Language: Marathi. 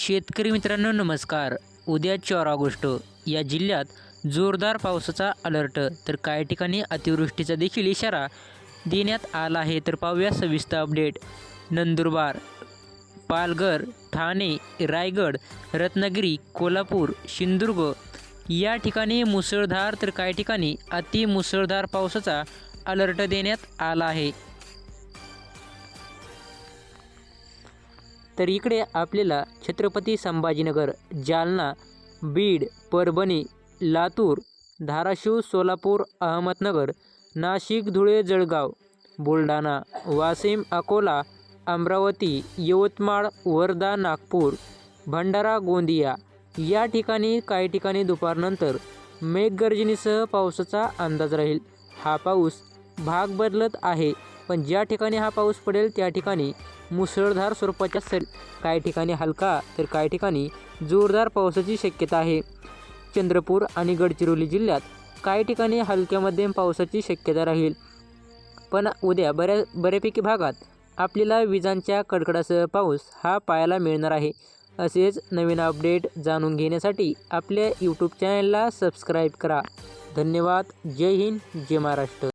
शेतकरी मित्रांनो नमस्कार. उद्या चार ऑगस्ट. या जिल्ह्यात जोरदार पावसाचा अलर्ट. तर काही ठिकाणी अतिवृष्टीचा देखील इशारा देण्यात आला आहे. तर पाहूया सविस्तर अपडेट. नंदुरबार पालघर ठाणे रायगड रत्नागिरी कोल्हापूर सिंधुदुर्ग या ठिकाणी मुसळधार तर काही ठिकाणी अति मुसळधार पावसाचा अलर्ट देण्यात आला आहे. तर इकडे आपल्याला छत्रपती संभाजीनगर जालना बीड परभणी लातूर धाराशिव सोलापूर अहमदनगर नाशिक धुळे जळगाव बुलढाणा वाशिम अकोला अमरावती यवतमाळ वर्धा नागपूर भंडारा गोंदिया या ठिकाणी काही ठिकाणी दुपारनंतर मेघगर्जनेसह पावसाचा अंदाज राहील. हा पाऊस भाग बदलत आहे. पण ज्या ठिकाणी हा पाऊस पडेल त्या ठिकाणी मुसळधार स्वरूपाच्या सर काही ठिकाणी हलका तर काही ठिकाणी जोरदार पावसाची शक्यता आहे. चंद्रपूर आणि गडचिरोली जिल्ह्यात काही ठिकाणी हलक्या मध्यम पावसाची शक्यता राहील. पण उद्या बऱ्या बऱ्यापैकी भागात आपल्याला विजांच्या कडकडासह पाऊस हा पाहायला मिळणार आहे. असेच नवीन अपडेट जाणून घेण्यासाठी आपल्या यूट्यूब चॅनलला सबस्क्राईब करा. धन्यवाद. जय हिंद. जय महाराष्ट्र.